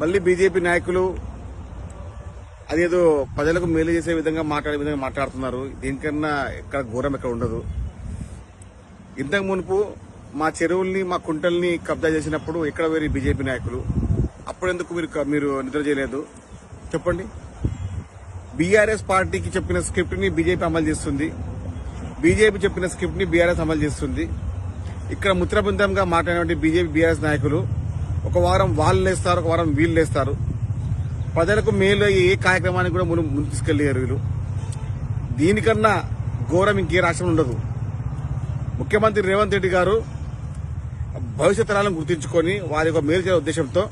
మళ్ళీ బీజేపీ నాయకులు అదేదో ప్రజలకు మేలు చేసే విధంగా మాట్లాడే విధంగా మాట్లాడుతున్నారు. దీనికన్నా ఎక్కడ ఘోరం ఎక్కడ ఉండదు. ఇంతకు మునుపు మా చెరువుల్ని మా కుంటల్ని కబ్జా చేసినప్పుడు ఎక్కడ వేరే బీజేపీ నాయకులు? అప్పుడెందుకు మీరు మీరు నిద్ర చేయలేదు? చెప్పండి. బీఆర్ఎస్ పార్టీకి చెప్పిన స్క్రిప్ట్ని బీజేపీ అమలు చేస్తుంది. బీజేపీ చెప్పిన స్క్రిప్ట్ని బీఆర్ఎస్ అమలు చేస్తుంది. ఇక్కడ ముత్రబృందంగా మాట్లాడినటువంటి బీజేపీ బీఆర్ఎస్ నాయకులు ఒక వారం వాళ్ళు లేస్తారు ఒక వారం వీళ్ళు లేస్తారు. ప్రజలకు మేలు అయ్యే ఏ కార్యక్రమానికి కూడా ముందు ముందు తీసుకెళ్ళేరు వీళ్ళు. దీనికన్నా ఘోరం ఇంకే రాష్ట్రం ఉండదు. ముఖ్యమంత్రి రేవంత్ రెడ్డి గారు భవిష్యత్ తరాలను గుర్తించుకొని వారి యొక్క మేలు చేసే ఉద్దేశంతో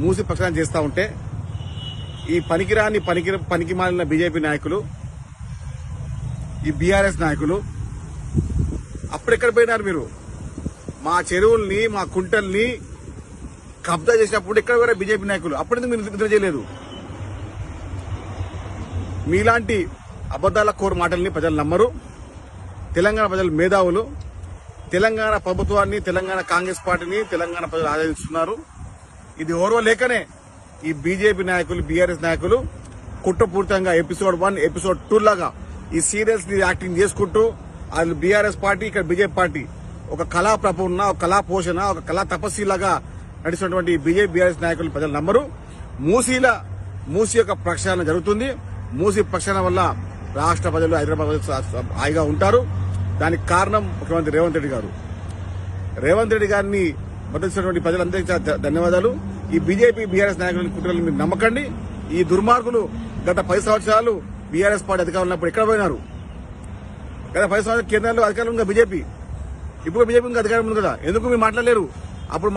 మూసి ప్రచారం చేస్తూ ఉంటే ఈ పనికిరాని పనికి పనికి మాలిన బీజేపీ నాయకులు ఈ బీఆర్ఎస్ నాయకులు అప్పుడెక్కడ పోయినారు మీరు? మా చెరువుల్ని మా కుంటల్ని కబ్జా చేసినప్పుడు ఎక్కడ కూడా బీజేపీ నాయకులు అప్పుడెందుకు మీరు నిద్ర చేయలేదు? మీలాంటి అబద్దాల కోరు మాటల్ని ప్రజలు నమ్మరు. తెలంగాణ ప్రజలు మేధావులు. తెలంగాణ ప్రభుత్వాన్ని తెలంగాణ కాంగ్రెస్ పార్టీని తెలంగాణ ప్రజలు ఆదరిస్తున్నారు. ఇది ఓర్వ లేకనే ఈ బీజేపీ నాయకులు బీఆర్ఎస్ నాయకులు కుట్రపూరితంగా ఎపిసోడ్ వన్ ఎపిసోడ్ టూ లాగా ఈ సీరియల్స్ని యాక్టింగ్ చేసుకుంటూ వాళ్ళు బీఆర్ఎస్ పార్టీ ఇక్కడ బీజేపీ పార్టీ ఒక కళా ప్రపూర్ణ ఒక కళా పోషణ ఒక కళా తపస్సులాగా నడుస్తున్నటువంటి బీజేపీ బీఆర్ఎస్ నాయకులు ప్రజలు నమ్మరు. మూసీల మూసీ యొక్క ప్రక్షాళన జరుగుతుంది. మూసీ ప్రక్షాళన వల్ల రాష్ట్ర ప్రజలు హైదరాబాద్ హాయిగా ఉంటారు. దానికి కారణం ముఖ్యమంత్రి రేవంత్ రెడ్డి గారు. రేవంత్ రెడ్డి గారిని మద్దతున్నటువంటి ప్రజలందరికీ ధన్యవాదాలు. ఈ బీజేపీ బీఆర్ఎస్ నాయకులని కుట్రలు మీరు నమ్మకండి. ఈ దుర్మార్గులు గత పది సంవత్సరాలు బీఆర్ఎస్ పార్టీ అధికారంలో ఉన్నప్పుడు ఎక్కడ పోయినారు? గత పది సంవత్సరాలు కేంద్రంలో అధికారంలో బీజేపీ? ఇప్పుడు బీజేపీ ఇంకా అధికారం ఉంది కదా. ఎందుకు మీరు మాట్లాడలేరు? అప్పుడు